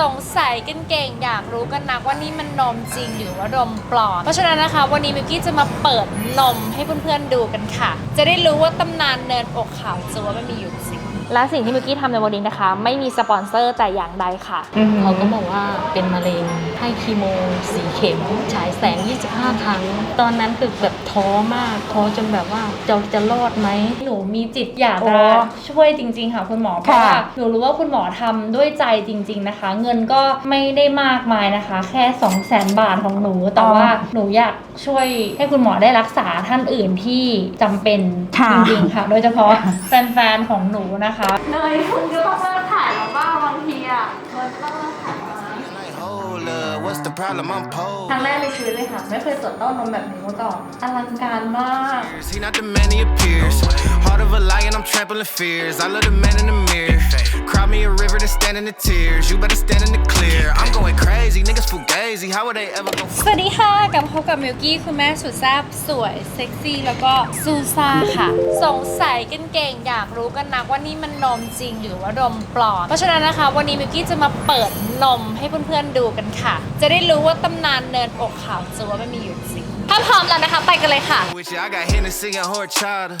สงสัยกันเก่งอยากรู้กันนักว่านี่มันนมจริงหรือว่านมปลอม เพราะฉะนั้นนะคะ วันนี้มิวกี้จะมาเปิดนมให้เพื่อนๆดูกันค่ะ จะได้รู้ว่าตำนานเนินอกขาวจัวมันมีอยู่จริง และสิ่งที่มิวกี้ทำในวันนี้นะคะ ไม่มีสปอนเซอร์แต่อย่างใดค่ะ เขาก็บอกว่าเป็นมะเร็งให้คีโมสีเข็ม ฉายแสง 25 ครั้ง ตอนนั้นคือแบบท้อมาก ท้อจนแบบว่าจะจะรอดไหม หนูมีจิตอยากโอ้จะช่วยจริง ๆ ค่ะคุณหมอ เพราะค่ะว่าหนูรู้ว่าคุณหมอทำด้วยใจจริง ๆนะคะ เงินก็ไม่ได้มากมายนะคะ แค่ 2 0 0 0 0 0 บาทของหนู แต่ว่าหนูอยากช่วยให้คุณหมอได้รักษาท่านอื่นที่จำเป็นค่ะจริงๆค่ะ โดยเฉพาะแฟนๆของหนูนะคะเนยคุณก็ต้องเลิกถ่าย what's the problem? I'm ครั้ poor. งแรกในชีวิตเลยค่ะ ไม่เคยตรวจเต้านมแบบนี้มาก่อนอลังการมาก He not the man he appears. Heart of a lion, I'm trampling fears. I love the man in the mirror. Cry me a river to stand in the tears. You better stand in the clear. I'm going crazy, niggas fugazi. How would they ever go? สวัสดีค่ะกลับมาพบกับมิวกี้คุณแม่สุดแซ่บสวย เซ็กซี่ แล้วก็ซูซ่าค่ะ สงสัยกันเก่งอยากรู้กันนักว่านี่มันนมจริงหรือว่านมปลอมเพราะฉะนั้นนะคะ วันนี้มิวกี้จะมาเปิดนมให้เพื่อนๆดูกันค่ะจะได้รู้ว่าตำนานเนินอกขาวจัวมันมีอยู่จริง ถ้าพร้อมแล้วนะคะ ไปกันเลยค่ะ With you, I got Hennessy and horchata.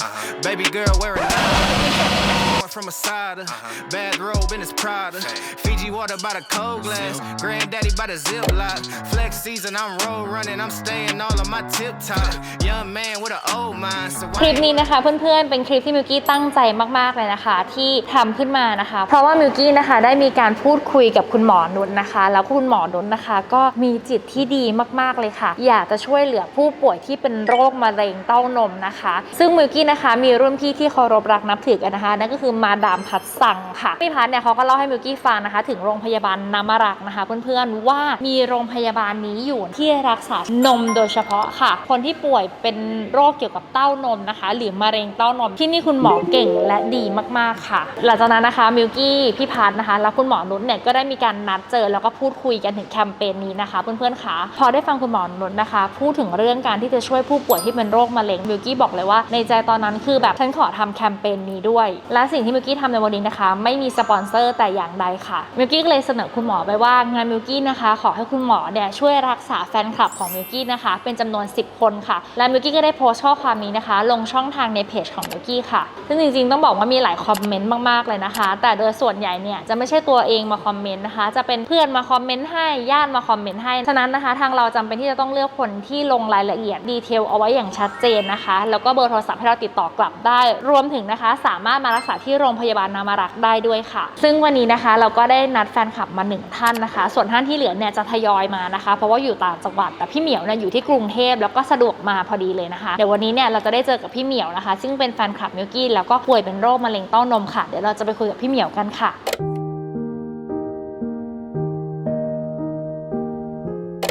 Baby girl wearing from a cider. Bad robe in his Prada. Fiji water by the cold glass. Granddaddy by the zip lock. Flex season, I'm road running. I'm staying all on my tip top. Young man with an old mind. So คลิปนี้นะคะเพื่อนๆ เป็นคลิปที่มิวกี้ตั้งใจมากๆเลยนะคะ ที่ทำขึ้นมานะคะ เพราะว่ามิวกี้นะคะได้มีการพูดคุยกับคุณหมอนุชนะคะ แล้วคุณหมอนุชนะคะ ก็มีจิตที่ดีมากๆเลยค่ะ อยากจะช่วยเหลือผู้ป่วยที่เป็นโรคมะเร็งเต้านมนะคะ ซึ่งมิวกี้นะคะมีรุ่นพี่ที่เคารพรักนับถือกันนะคะนั่นก็คือมาดามพัดสังค่ะพี่พัดเนี่ยเขาก็เล่าให้มิวกี้ฟังนะคะ ถึงโรงพยาบาลนามารักนะคะ เพื่อนๆว่ามีโรงพยาบาลนี้อยู่ที่รักษานมโดยเฉพาะค่ะ คนที่ป่วยเป็นโรคเกี่ยวกับเต้านมนะคะ หรือมะเร็งเต้านมที่นี่คุณหมอเก่งและดีมากๆค่ะ หลังจากนั้นนะคะมิวกี้พี่พัดนะคะแล้วคุณหมอนุชเนี่ยก็ได้มีการนัดเจอแล้วก็พูดคุยกันถึงแคมเปญนี้นะคะ เพื่อนๆค่ะพอได้ฟังคุณหมอนุชนะคะ พูดถึงเรื่องการที่จะช่วยผู้ป่วยที่เป็นโรคมะเร็งมิวกี้บอกเลยว่าในใจตอนนั้นคือแบบฉันขอทำแคมเปญนี้ด้วย และสิ่งที่มิวกี้ทำในวันนี้นะคะ ไม่มีสปอนเซอร์แต่อย่างใดค่ะมิวกี้ก็เลยเสนอคุณหมอไปว่างานมิวกี้นะคะขอให้คุณหมอเนี่ยช่วยรักษาแฟนคลับของมิวกี้นะคะเป็นจำนวน 10 คนค่ะ และมิวกี้ก็ได้โพสต์ข้อความนี้นะคะ ลงช่องทางในเพจของมิวกี้ค่ะ ซึ่งจริงๆต้องบอกว่ามีหลายคอมเมนต์มากๆเลยนะคะ แต่โดยส่วนใหญ่เนี่ยจะไม่ใช่ตัวเองมาคอมเมนต์นะคะ จะเป็นเพื่อนมาคอมเมนต์ให้ญาติมาคอมเมนต์ให้ฉะนั้นนะคะ ทางเราจำเป็นที่จะต้องเลือกคนที่ลงรายละเอียดดีเทลเอาไว้อย่างชัดเจนนะคะ แล้วก็เบอร์โทรศัพท์ให้เราติดต่อกลับได้ รวมถึงนะคะ สามารถมารักษาที่โรงพยาบาลนามารักได้ด้วยค่ะ ซึ่งวันนี้นะคะเราก็ได้นัดแฟนคลับมาหนึ่งท่านนะคะ ส่วนท่านที่เหลือเนี่ยจะทยอยมานะคะ เพราะว่าอยู่ต่างจังหวัดแต่พี่เหมียวเนี่ยอยู่ที่กรุงเทพแล้วก็สะดวกมาพอดีเลยนะคะเดี๋ยววันนี้เนี่ยเราจะได้เจอกับพี่เหมียวนะคะ ซึ่งเป็นแฟนคลับมิวกี้แล้วก็ป่วยเป็นโรคมะเร็งเต้านมค่ะเดี๋ยวเราจะไปคุยกับพี่เหมียวกันค่ะ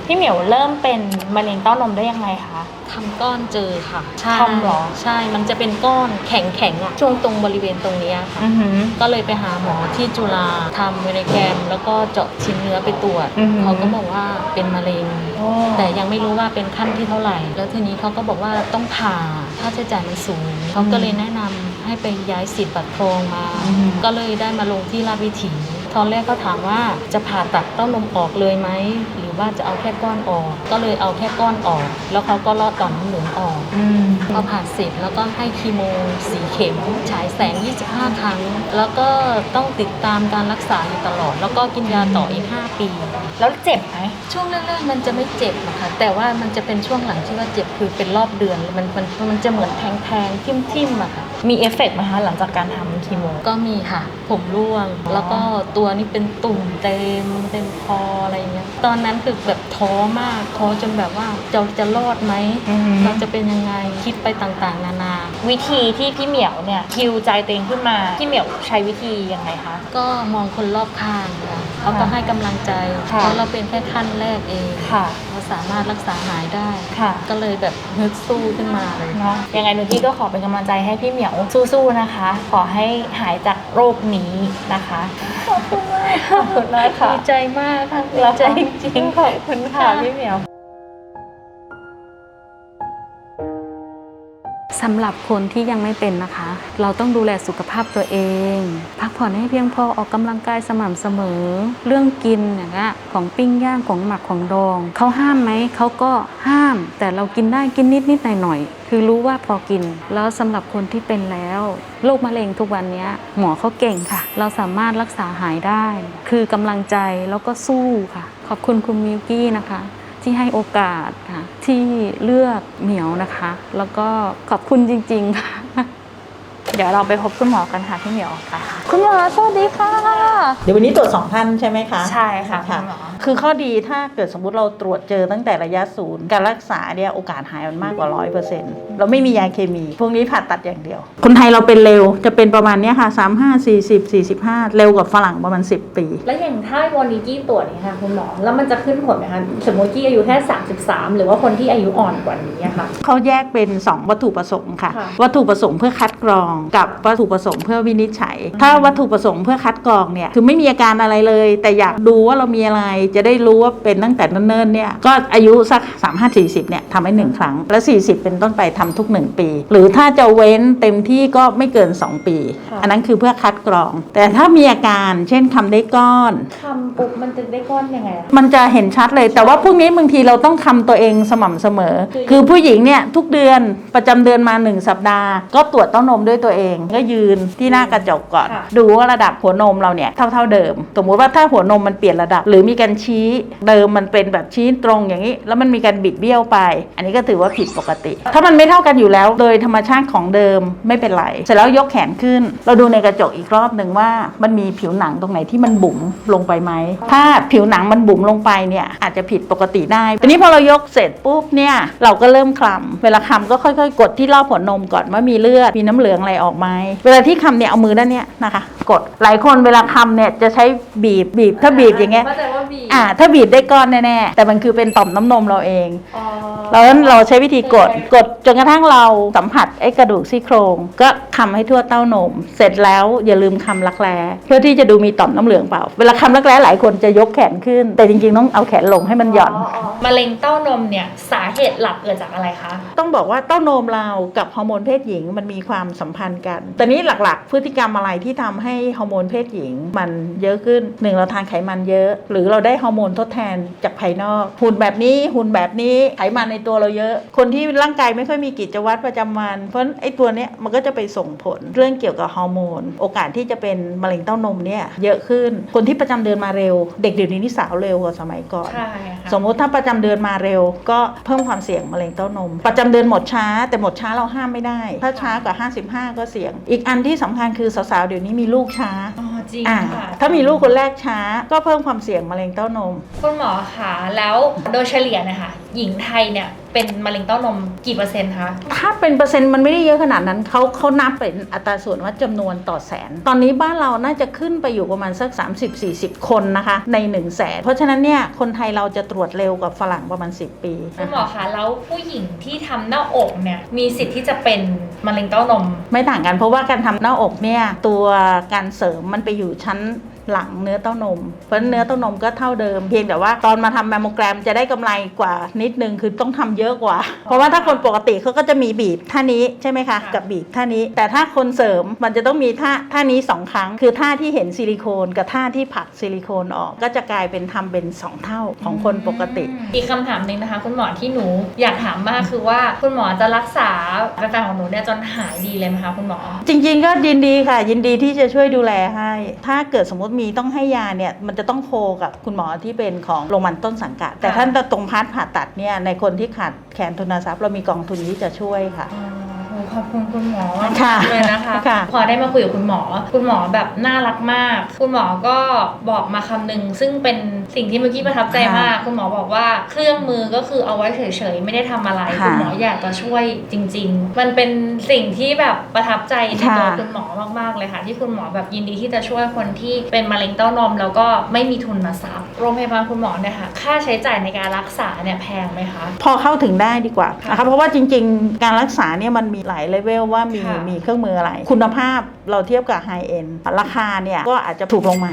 พี่เหมียวเริ่มเป็นมะเร็งเต้านมได้ยังไงคะ ทำก้อนเจอค่ะทำเหรอ ใช่ มันจะเป็นก้อนแข็งๆอะช่วงตรงบริเวณตรงเนี้ยค่ะ อือหือ ก็เลยไปหาหมอที่จุฬาทำเมริแกมแล้วก็เจาะชิ้นเนื้อไปตรวจอือหือ เขาก็บอกว่าเป็นมะเร็งแต่ยังไม่รู้ว่าเป็นขั้นที่เท่าไหร่ แล้วทีนี้เขาก็บอกว่าต้องผ่าค่าใช้จ่ายมันสูงเขาก็เลยแนะนำให้ไปย้ายสิทธิ์บัตรทองมา อืมก็เลยได้มาลงที่ราชวิถี ตอนแรกก็ถามว่าจะผ่าตัดเต้านมออกเลยไหมหรือ ว่าจะเอาแค่ก้อนออก ก็เลยเอาแค่ก้อนออก แล้วเขาก็ลอดต่อมน้ำเหลืองออกอืมพอผ่าเสร็จแล้วก็ให้คีโมสีเข็ม ฉายแสง 25 ครั้ง แล้วก็ต้องติดตามการรักษาอยู่ตลอด แล้วก็กินยาต่ออีก 5 ปี แล้วเจ็บไหมช่วงแรกๆมันจะไม่เจ็บนะคะแต่ว่ามันจะเป็นช่วงหลังที่ว่าเจ็บคือเป็นรอบเดือนมันมันมันจะเหมือนแทงๆทิ่มๆอะค่ะ มีเอฟเฟกต์ไหมคะหลังจากการทำคีโมก็มีค่ะ ผมร่วงอ๋อแล้วก็ตัวนี้เป็นตุ่มเต็มเต็มคออะไรอย่างเงี้ยตอนนั้นคือแบบท้อมากท้อจนแบบว่าจะจะรอดไหมเราจะเป็นยังไงคิดไปต่างๆ นานา วิธีที่พี่เหมียวเนี่ยคิวใจตัวเองขึ้นมาพี่เหมียวใช้วิธียังไงคะก็มองคนรอบข้างค่ะเขาก็ให้กำลังใจค่ะเพราะเราเป็นแค่ขั้นแรกเองค่ะเรา สามารถรักษาหายได้ ค่ะ ก็เลยแบบฮึดสู้ขึ้นมาเลย เนาะยังไงนุกี้ก็ขอเป็นกำลังใจให้พี่เหมียวสู้ๆนะคะ ขอให้หายจากโรคนี้นะคะ ขอบคุณมากขอบคุณมากค่ะ ดีใจมากค่ะดีแล้วใจก็จริงขอบคุณค่ะพี่เหมียวสำหรับคนที่ยังไม่เป็นนะคะ เราต้องดูแลสุขภาพตัวเอง พักผ่อนให้เพียงพอออกกำลังกายสม่ำเสมอ เรื่องกินอย่างเงี้ยของปิ้งย่างของหมักของดองเขาห้ามไหมเขาก็ห้าม แต่เรากินได้กินนิดนิดหน่อยหน่อยคือรู้ว่าพอกิน แล้วสำหรับคนที่เป็นแล้วโรคมะเร็งทุกวันนี้หมอเขาเก่งค่ะ เราสามารถรักษาหายได้ คือกำลังใจแล้วก็สู้ค่ะ ขอบคุณคุณมิวกี้นะคะที่ให้โอกาสค่ะที่เลือกเหมียวนะคะ แล้วก็ขอบคุณจริง ๆ ค่ะ เดี๋ยวเราไปพบคุณหมอกันค่ะพี่เหมียวค่ะ คุณหมอสวัสดีค่ะ เดี๋ยววันนี้ตรวจสองท่านใช่ไหมคะใช่ค่ะคุณหมอคือข้อดีถ้าเกิดสมมุติเราตรวจเจอตั้งแต่ระยะศูนย์การรักษาเนี่ยโอกาสหายมันมากกว่าร้อยเปอร์เซ็นต์เราไม่มียาเคมี พวกนี้ผ่าตัดอย่างเดียว คนไทยเราเป็นเร็วจะเป็นประมาณเนี้ยค่ะ3 5 40 45เร็วกว่าฝรั่งประมาณ10ปี แล้วอย่างถ้าวันนี้กี้ตรวจเนี่ยค่ะคุณหมอแล้วมันจะขึ้นผลไหมคะสมมติกี้อายุแค่33หรือว่าคนที่อายุอ่อนกว่านี้อะค่ะเขาแยกเป็น2วัตถุประสงค์ค่ะค่ะ วัตถุประสงค์เพื่อคัดกรองกับวัตถุประสงค์เพื่อวินิจฉัย ถ้าวัตถุประสงค์เพื่อคัดกรองเนี่ยคือไม่มีอาการอะไรเลย แต่อยากดูว่าเรามีอะไรจะได้รู้ว่าเป็นตั้งแต่เนิ่นๆเนี่ยก็อายุสัก 3 5 40เนี่ยทำให้หนึ่งครั้ง แล้ว40 เป็นต้นไปทำทุก 1 ปี หรือถ้าจะเว้นเต็มที่ก็ไม่เกิน 2 ปีค่ะอันนั้นคือเพื่อคัดกรอง แต่ถ้ามีอาการเช่นคำได้ก้อนทำปุ๊บมันจะได้ก้อนยังไงอะมันจะเห็นชัดเลย แต่ว่าพวกนี้บางทีเราต้องทำตัวเองสม่ำเสมอ คือผู้หญิงเนี่ยทุกเดือนประจำเดือนมา 1 สัปดาห์ ก็ตรวจเต้านมด้วยตัวเองก็ยืนที่หน้ากระจกก่อนดูว่าระดับหัวนมเราเนี่ยเท่าเท่าๆเดิม สมมุติว่าถ้าหัวนมมันเปลี่ยนระดับ หรือมีการชี้เดิมมันเป็นแบบชี้ตรงอย่างนี้ แล้วมันมีการบิดเบี้ยวไป อันนี้ก็ถือว่าผิดปกติ ถ้ามันไม่เท่ากันอยู่แล้วโดยธรรมชาติของเดิมไม่เป็นไรเสร็จแล้วยกแขนขึ้น เราดูในกระจกอีกรอบหนึ่งว่า มันมีผิวหนังตรงไหนที่มันบุ๋มลงไปไหมถ้าผิวหนังมันบุ๋มลงไปเนี่ยอาจจะผิดปกติได้ทีนี้พอเรายกเสร็จปุ๊บเนี่ยเราก็เริ่มคลำเวลาคลำก็ค่อยๆ กดที่รอบหัวนมก่อนว่ามีเลือดมีน้ำเหลืองอะไรออกไหมเวลาที่คำเนี่ยเอามือด้านเนี้ยนะคะ กดหลายคนเวลาคำเนี่ยจะใช้บีบบีบถ้าบีบอย่างเงี้ยเข้าใจว่าบีบอ่า ถ้าบีบได้ก้อนแน่ๆแต่มันคือเป็นต่อมน้ำนมเราเองอ๋อแล้วเราใช้วิธีกดกดจนกระทั่งเราสัมผัสไอ้กระดูกซี่โครง ก็คำให้ทั่วเต้านม เสร็จแล้วอย่าลืมคำรักแร้เพื่อที่จะดูมีต่อมน้ำเหลืองเปล่า เวลาคำรักแร้หลายคนจะยกแขนขึ้น แต่จริงๆต้องเอาแขนลงให้มันหย่อน มะเร็งเต้านมเนี่ยสาเหตุหลักเกิดจากอะไรคะ ต้องบอกว่าเต้านมเรากับฮอร์โมนเพศหญิงมันมีความสัมพันธ์กัน แต่นี้หลักๆ พฤติกรรมอะไรที่ทำให้ฮอร์โมนเพศหญิง มันเยอะขึ้นหนึ่งเราทานไขมันเยอะ หรือเราได้ฮอร์โมนทดแทนจากภายนอก หุ่นแบบนี้หุ่นแบบนี้ไขมันในตัวเราเยอะ คนที่ร่างกายไม่ค่อยมีกิจวัตรประจำวันเพราะฉะนั้นไอ้ตัวเนี้ยมันก็จะไปส่งผลเรื่องเกี่ยวกับฮอร์โมนโอกาสที่จะเป็นมะเร็งเต้านมเนี่ยเยอะขึ้น คนที่ประจำเดือนมาเร็ว เด็กเดี๋ยวนี้นี่สาวเร็วกว่าสมัยก่อนใช่ค่ะสมมุติถ้าประจำเดือนมาเร็ว ก็เพิ่มความเสี่ยงมะเร็งเต้านม ประจำเดือนหมดช้า แต่หมดช้าเราห้ามไม่ได้ ถ้าช้ากว่า 55 ก็เสี่ยง อีกอันที่สำคัญคือสาวๆเดี๋ยวนี้มีลูกช้าอ๋อจริงอ่าค่ะถ้ามีลูกคนแรกช้า ก็เพิ่มความเสี่ยงมะเร็งเต้านมคุณหมอคะแล้วโดยเฉลี่ยนะคะ หญิงไทยเนี่ยเป็นมะเร็งเต้านมกี่เปอร์เซ็นต์คะ ถ้าเป็นเปอร์เซ็นต์มันไม่ได้เยอะขนาดนั้นเขาเขานับเป็นอัตราส่วนว่าจำนวนต่อแสน ตอนนี้บ้านเราน่าจะขึ้นไปอยู่ประมาณสัก 30-40 คนนะคะใน1 0 0 0 0แสนเพราะฉะนั้นเนี่ยคนไทยเราจะตรวจเร็วกว่าฝรั่งประมาณ 10 ปีคุณนะหมอคะคะแล้วผู้หญิงที่ทำหน้าอกเนี่ยมีสิทธิ์ที่จะเป็นมะเร็งเต้านม ไม่ต่างกันเพราะว่าการทำหน้าอกเนี่ยตัวการเสริมมันไปอยู่ชั้น หลังเนื้อเต้านม เพราะฉะนั้นเนื้อเต้านมก็เท่าเดิม เพียงแต่ว่าตอนมาทำแมมโมแกรมจะได้กำไรกว่านิดนึงคือต้องทำเยอะกว่า เพราะว่าถ้าคนปกติเขาก็จะมีบีบท่านี้ใช่ไหมคะค่ะกับบีบท่านี้ แต่ถ้าคนเสริมมันจะต้องมีท่าท่านี้สองครั้ง คือท่าที่เห็นซิลิโคนกับท่าที่ผลักซิลิโคนออก ก็จะกลายเป็นทำเป็นสองเท่าของคนปกติ อีกคำถามหนึ่งนะคะ คุณหมอที่หนูอยากถามมากคือว่าคุณหมอจะรักษาอาการของหนูเนี่ยจนหายดีเลยไหมคะคุณหมอ จริง ๆ ก็ยินดีค่ะ ยินดีที่จะช่วยดูแลให้ ถ้าเกิดสมมติมีต้องให้ยาเนี่ยมันจะต้องโคกับคุณหมอที่เป็นของโรงพยาบาลต้นสังกัด แต่ค่ะท่านตรงพาร์ทผ่าตัดเนี่ยในคนที่ขาดแคลนทุนทรัพย์เรามีกองทุนที่จะช่วยค่ะอ๋อโห ขอบคุณคุณหมอมากค่ะเลยนะคะค่ะพอได้มาคุยกับคุณหมอ คุณหมอแบบน่ารักมาก คุณหมอก็บอกมาคำหนึ่งซึ่งเป็นสิ่งที่เมื่อกี้ประทับใจมาก คุณหมอบอกว่าเครื่องมือก็คือเอาไว้เฉยๆไม่ได้ทำอะไรค่ะคุณหมออยากจะช่วยจริง ๆ มันเป็นสิ่งที่แบบประทับใจในตัวค่ะคุณหมอมากๆเลยค่ะ ที่คุณหมอแบบยินดีที่จะช่วยคนที่เป็นมะเร็งเต้านม แล้วก็ไม่มีทุนมาซับโรงพยาบาลคุณหมอเนี่ยค่ะค่าใช้จ่ายในการรักษาเนี่ยแพงไหมคะพอเข้าถึงได้ดีกว่าค่ะนะคะเพราะว่าจริง ๆ การรักษาเนี่ยมันมีหลายเลเวลว่ามีค่ะมีเครื่องมืออะไร คุณภาพ เราเทียบกับไฮเอ็นราคาเนี่ยก็อาจจะถูกลงมา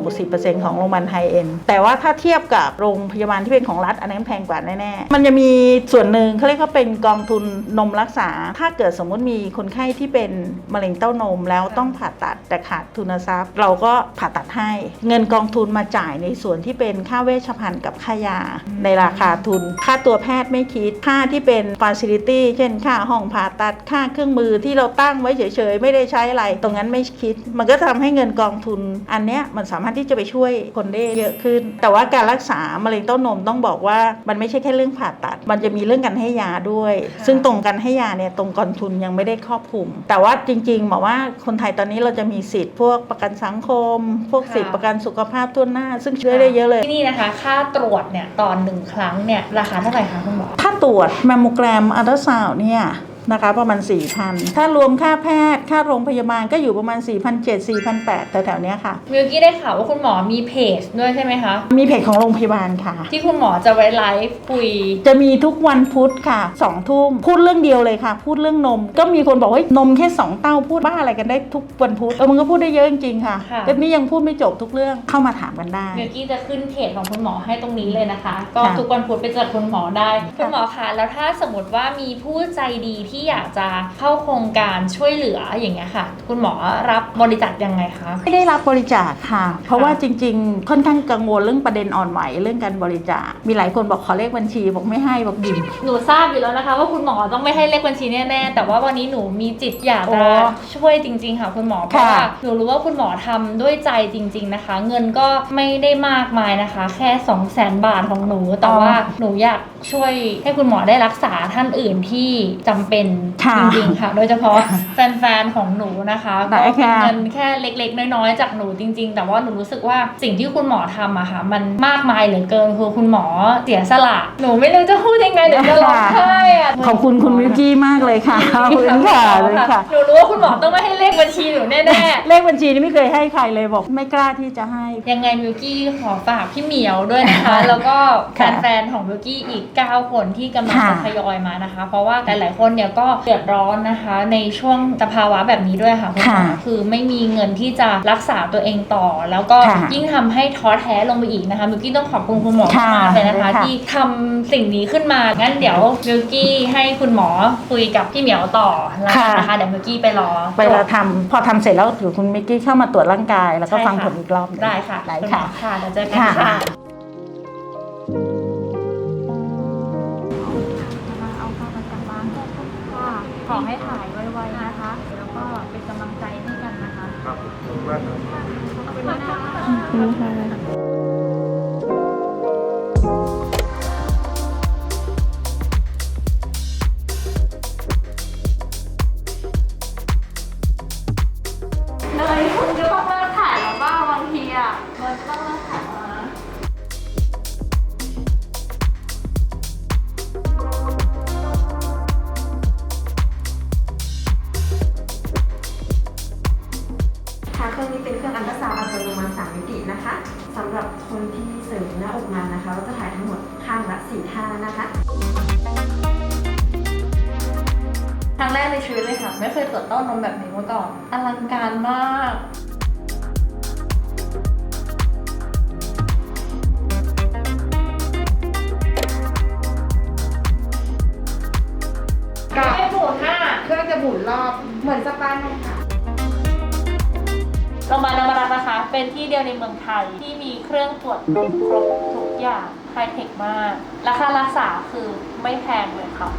50-60%ของโรงพยาบาลไฮเอ็นแต่ว่าถ้าเทียบกับโรงพยาบาลที่เป็นของรัฐอันนั้นแพงกว่าแน่ๆ มันจะมีส่วนหนึ่งเขาเรียกว่าเป็นกองทุนนมรักษา ถ้าเกิดสมมุติมีคนไข้ที่เป็นมะเร็งเต้านมแล้วต้องผ่าตัดแต่ขาดทุนทรัพย์ เราก็ผ่าตัดให้ เงินกองทุนมาจ่ายในส่วนที่เป็นค่าเวชภัณฑ์กับค่ายา ในราคาทุน ค่าตัวแพทย์ไม่คิด ค่าที่เป็นฟ a ซิลิตี้เช่นค่าห้องผ่าตัดค่าเครื่องมือที่เราตั้งไว้เฉยๆ ไม่ได้ใช้อะไร ตรงนั้นไม่คิด มันก็ทำให้เงินกองทุน อันเนี้ยมันสามารถที่จะไปช่วยคนได้เยอะขึ้น แต่ว่าการรักษามะเร็งเต้านมต้องบอกว่ามันไม่ใช่แค่เรื่องผ่าตัด มันจะมีเรื่องการให้ยาด้วย ซึ่งตรงการให้ยาเนี่ยตรงกองทุนยังไม่ได้ครอบคลุม แต่ว่าจริงๆบอกว่าคนไทยตอนนี้เราจะมีสิทธิ์พวกประกันสังคม พวกสิทธิ์ประกันสุขภาพทั่วหน้า ซึ่งช่วยได้เยอะเลยที่นี่นะคะ ค่าตรวจเนี่ยตอนหนึ่งครั้งเนี่ยราคาเท่าไหร่คะคุณหมอถ้าตรวจแมมโมแกรมอัลตราซาวน์เนี่ย นะคะ ประมาณ 4,000 ถ้ารวมค่าแพทย์ ค่าโรงพยาบาลก็อยู่ประมาณ 4,700 4,800แถวๆเนี้ยค่ะ มิวกี้ได้ข่าวว่าคุณหมอมีเพจด้วยใช่ไหมคะ มีเพจของโรงพยาบาลค่ะ ที่คุณหมอจะไว้ไลฟ์คุย จะมีทุกวันพุธค่ะสองทุ่มพูดเรื่องเดียวเลยค่ะ พูดเรื่องนม ก็มีคนบอกว่านมแค่สองเต้าพูดบ้าอะไรกันได้ทุกวันพุธเออมันก็พูดได้เยอะจริงๆค่ะค่ะแต่นี่ยังพูดไม่จบทุกเรื่องเข้ามาถามกันได้ มิวกี้จะขึ้นเพจของคุณหมอให้ตรงนี้เลยนะคะ ก็ค่ะ ทุกวันพุธไปเจอคุณหมอได้ คุณหมอคะแล้วถ้าสมมติว่ามีผู้ใจดีที่อยากจะเข้าโครงการช่วยเหลืออย่างเงี้ยค่ะ คุณหมอรับบริจาคยังไงคะไม่ได้รับบริจาคค่ะ เพราะว่าจริง ๆ ค่อนข้างกังวลเรื่องประเด็นอ่อนไหวเรื่องการบริจาค มีหลายคนบอกขอเลขบัญชีบอกไม่ให้บอกดิมหนูทราบอยู่แล้วนะคะ ว่าคุณหมอต้องไม่ให้เลขบัญชีแน่ๆแต่ว่าวันนี้หนูมีจิตอยากจะโอ้ช่วยจริง ๆ ค่ะ คุณหมอเพราะค่ะว่าหนูรู้ว่าคุณหมอทำด้วยใจจริง ๆนะคะ เงินก็ไม่ได้มากมายนะคะ แค่ 2 0 0 0 0 0บาทของหนู แต่ว่าหนูอยากช่วยให้คุณหมอได้รักษาท่านอื่นที่จำเป็นค่ะจริงๆค่ะ โดยเฉพาะแฟนๆของหนูนะคะได้ก็เป็นค่ะ เงินแค่เล็กๆ น้อยๆจากหนูจริง ๆ แต่ว่าหนูรู้สึกว่าสิ่งที่คุณหมอทำอะค่ะมันมากมายเหลือเกินคือคุณหมอเสียสละหนูไม่รู้จะพูดยังไงเดี๋ยวจะร้องไห้อะขอบคุณคุณวิวกี้มากเลยค่ะขอบคุณค่ะเลยค่ะ หนูรู้ว่าคุณหมอต้องไม่ให้เลขบัญชีหนูแน่เลขบัญชีนี่ไม่เคยให้ใครเลยบอกไม่กล้าที่จะให้ๆยังไงมิวกี้ขอฝากพี่เหมียวด้วยนะคะ แล้วก็ค่ะแฟนๆของมิวกี้อีก 9 คนที่กำลังค่ะจะทยอยมานะคะ เพราะว่าหลายๆคนเนี่ยก็เดือดร้อนนะคะ ในช่วงสภาวะแบบนี้ด้วยค่ะคุณหมอค่ะคือไม่มีเงินที่จะรักษาตัวเองต่อ แล้วก็ค่ะยิ่งทำให้ท้อแท้ลงไปอีกนะคะมิวกี้ต้องขอบคุณคุณหมอค่ะมากๆเลยนะคะ ค่ะ ที่ทำสิ่งนี้ขึ้นมางั้นเดี๋ยวมิวกี้ให้คุณหมอคุยกับพี่เหมียวต่อแล้วกันนะคะเดี๋ยวมิวกี้ไปรอไปเราทำพอทำเสร็จแล้วถือคุณมิกกี้เข้ามาตรวจร่างกาย แล้วก็ฟังผลอีกรอบหนึ่งได้ค่ะได้คุณหมค่ะ อค่ะเดี๋ยวเจอกันค่ะ ค่ะ ขอให้หายไวๆนะคะ แล้วก็เป็นกำลังใจให้กันนะคะ ครับขอบคุณมากครับ ขอบคุณนะคะเลย ยวในเมืองไทยที่มีเครื่องตรวจครบทุกอย่างไฮเทคมาก ราคารักษาคือไม่แพงเลยค่ะ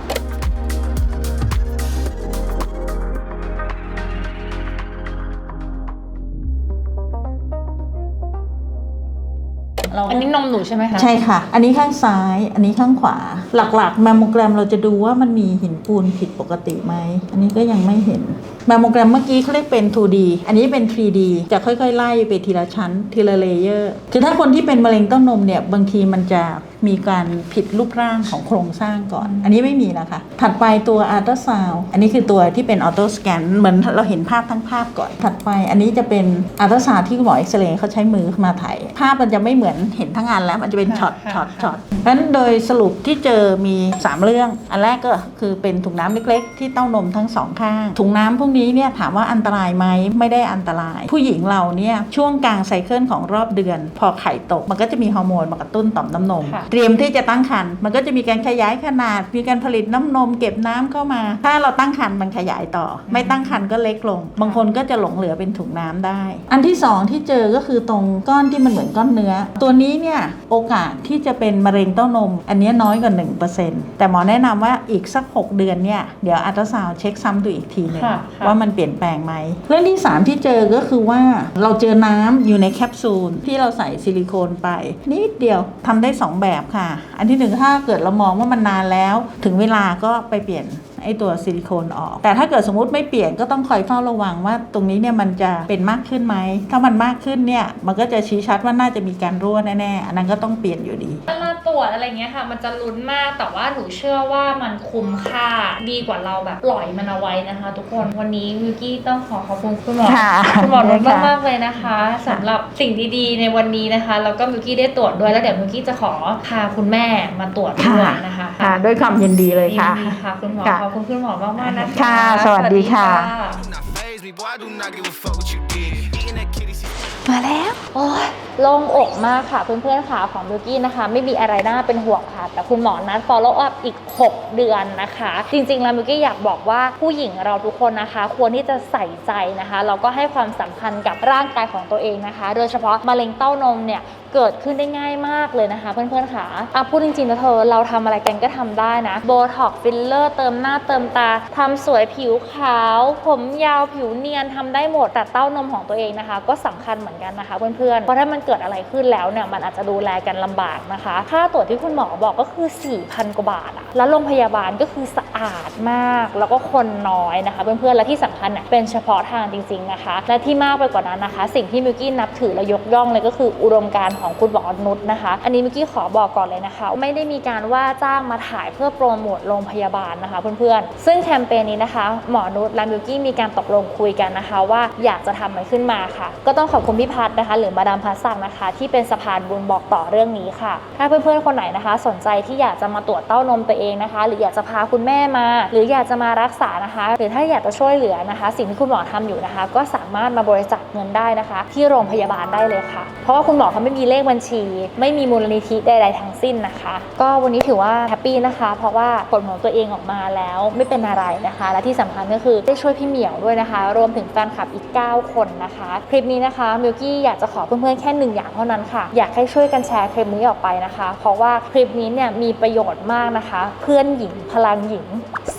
เราอันนี้นมหนูใช่ไหมคะ ใช่ค่ะ อันนี้ข้างซ้าย อันนี้ข้างขวา หลักๆ แมมโมแกรมเราจะดูว่ามันมีหินปูนผิดปกติไหม อันนี้ก็ยังไม่เห็น แมมโมแกรมเมื่อกี้เขาเรียกเป็น 2D อันนี้เป็น 3D จะค่อยๆ ไล่ไปทีละชั้น ทีละเลเยอร์ คือถ้าคนที่เป็นมะเร็งเต้านมเนี่ย บางทีมันจะ มีการผิดรูปร่างของโครงสร้างก่อน อันนี้ไม่มีนะคะ ถัดไปตัวอัลตราซาวอันนี้คือตัวที่เป็นออโต้สแกนเหมือนเราเห็นภาพทั้งภาพก่อน ถัดไปอันนี้จะเป็นอัลตราซาวที่หมอเอ็กซเรย์เขาใช้มือมาถ่ายภาพมันจะไม่เหมือนเห็นทั้งอันแล้วมันจะเป็นช็อตช็อตช็อตเพราะฉะนั้นโดยสรุปที่เจอมี 3 เรื่อง อันแรกก็คือเป็นถุงน้ำเล็ก ๆ ที่เต้านมทั้งสองข้าง ถุงน้ำพวกนี้เนี่ยถามว่าอันตรายไหมไม่ได้อันตราย ผู้หญิงเราเนี่ยช่วงกลางไซเคิลของรอบเดือน พอไข่ตกมันก็จะมีฮอร์โมนมากระตุ้นต่อมน้ำนมค่ะเตรียมที่จะตั้งครรภ์มันก็จะมีการขยายขนาด มีการผลิตน้ำนมเก็บน้ำเข้ามา ถ้าเราตั้งครรภ์มันขยายต่อ ไม่ตั้งครรภ์ก็เล็กลง บางคนก็จะหลงเหลือเป็นถุงน้ำได้ อันที่สองที่เจอก็คือตรงก้อนที่มันเหมือนก้อนเนื้อ ตัวนี้เนี่ยโอกาสที่จะเป็นมะเร็งเต้านม อันเนี้ยน้อยกว่า1%แต่หมอแนะนำว่าอีกสัก 6 เดือนเนี่ยเดี๋ยวอัลตราซาวด์เช็คซ้ำดูอีกทีหนึ่งค่ะค่ะว่ามันเปลี่ยนแปลงไหมเรื่องที่ 3 ที่เจอก็คือว่าเราเจอน้ำอยู่ในแคปซูลที่เราใส่ซิลิโคนไปนิดเดียวทำได้ 2แบบค่ะ อันที่หนึ่งถ้าเกิดเรามองว่ามันนานแล้ว ถึงเวลาก็ไปเปลี่ยน ไอ้ตัวซิลิโคนออก แต่ถ้าเกิดสมมุติไม่เปลี่ยนก็ต้องคอยเฝ้าระวังว่าตรงนี้เนี่ยมันจะเป็นมากขึ้นไหม ถ้ามันมากขึ้นเนี่ยมันก็จะชี้ชัดว่าน่าจะมีการรั่วแน่ๆ อันนั้นก็ต้องเปลี่ยนอยู่ดีเวลาตรวจอะไรเงี้ยค่ะ มันจะลุ้นมากแต่ว่าหนูเชื่อว่ามันคุ้มค่าดีกว่าเราแบบปล่อยมันเอาไว้นะคะ ทุกคนวันนี้วิวกี้ต้องขอขอบคุณคุณหมอค่ะคุณหมอนุชค่ะมากๆเลยนะคะสำหรับสิ่งดีๆ ในวันนี้นะคะแล้วก็วิวกี้ได้ตรวจด้วยแล้วเดี๋ยววิวกี้จะขอพาคุณแม่มาตรวจด้วยนะคะค่ะด้วยความยินดีเลยค่ะยินดีค่ะคุณหมอค่ะขอบคุณคุณหมอมากๆนะคะค่ะสวัสดีค่ะสวัสดี Do not phase me, boy. I do not give a fuck what you did. Eating that kitty, see มาแล้ว โอ้ยโล่งอกมากค่ะเพื่อนๆค่ะของบิวกี้นะคะ ไม่มีอะไรน่าเป็นห่วงค่ะ แต่คุณหมอนัด follow up อีก 6 เดือนนะคะ จริงๆแล้วบิวกี้อยากบอกว่าผู้หญิงเราทุกคนนะคะ ควรที่จะใส่ใจนะคะแล้วก็ให้ความสำคัญกับร่างกายของตัวเองนะคะ โดยเฉพาะมะเร็งเต้านมเนี่ย เกิดขึ้นได้ง่ายมากเลยนะคะ เพื่อนๆค่ะอะพูดจริงๆนะเธอเราทำอะไรกันก็ทำได้นะโบท็อกฟิลเลอร์เติมหน้าเติมตาทำสวยผิวขาว ผมยาวผิวเนียนทำได้หมดแต่เต้านมของตัวเองนะคะ ก็สำคัญเหมือนกันนะคะเพื่อนๆเพราะถ้ามันเกิดอะไรขึ้นแล้วเนี่ยมันอาจจะดูแลกันลำบากนะคะ ค่าตรวจที่คุณหมอบอกก็คือ 4,000 กว่าบาทอะแล้วโรงพยาบาลก็คือสะอาดมาก แล้วก็คนน้อยนะคะ เพื่อนๆและที่สำคัญเนี่ยเป็นเฉพาะทางจริง ๆนะคะ และที่มากไปกว่านั้นนะคะ สิ่งที่มิวกี้นับถือและยกย่องเลยก็คืออุดมการณ์ของคุณหมอนุชนะคะ อันนี้มิวกี้ขอบอกก่อนเลยนะคะ ไม่ได้มีการว่าจ้างมาถ่ายเพื่อโปรโมทโรงพยาบาลนะคะเพื่อนๆ ซึ่งแคมเปญนี้นะคะ หมอนุชและมิวกี้มีการตกลงคุยกันนะคะ ว่าอยากจะทำมันขึ้นมาค่ะ ก็ต้องขอบคุณพี่พัฒนะคะ หรือมาดามพัสสังนะคะ ที่เป็นสะพานบุญบอกต่อเรื่องนี้ค่ะ ถ้าเพื่อนๆคนไหนนะคะ สนใจที่อยากจะมาตรวจเต้านมตัวเองนะคะ หรืออยากจะพาคุณแม่มา หรืออยากจะมารักษานะคะ หรือถ้าอยากจะช่วยเหลือนะคะ สิ่งที่คุณหมอทำอยู่นะคะ ก็สามารถมาบริจาคเงินได้นะคะ ที่โรงพยาบาลได้เลยค่ะ เพราะว่าคุณหมอเขาไม่มีเลขบัญชี ไม่มีมูลนิธิใดๆทั้งสิ้นนะคะ ก็วันนี้ถือว่าแฮปปี้นะคะ เพราะว่าผลของตัวเองออกมาแล้วไม่เป็นอะไรนะคะ และที่สำคัญก็คือได้ช่วยพี่เหมียวด้วยนะคะ รวมถึงแฟนคลับอีก 9 คนนะคะ คลิปนี้นะคะมิวกี้อยากจะขอเพื่อนๆแค่หนึ่งอย่างเท่านั้นค่ะ อยากให้ช่วยกันแชร์คลิปนี้ออกไปนะคะ เพราะว่าคลิปนี้เนี่ยมีประโยชน์มากนะคะ เพื่อนหญิงพลังหญิง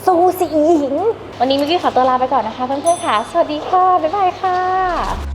สู้สิหญิง วันนี้มิวกี้ขอตัวลาไปก่อนนะคะเพื่อนๆค่ะ สวัสดีค่ะ บ๊ายบายค่ะ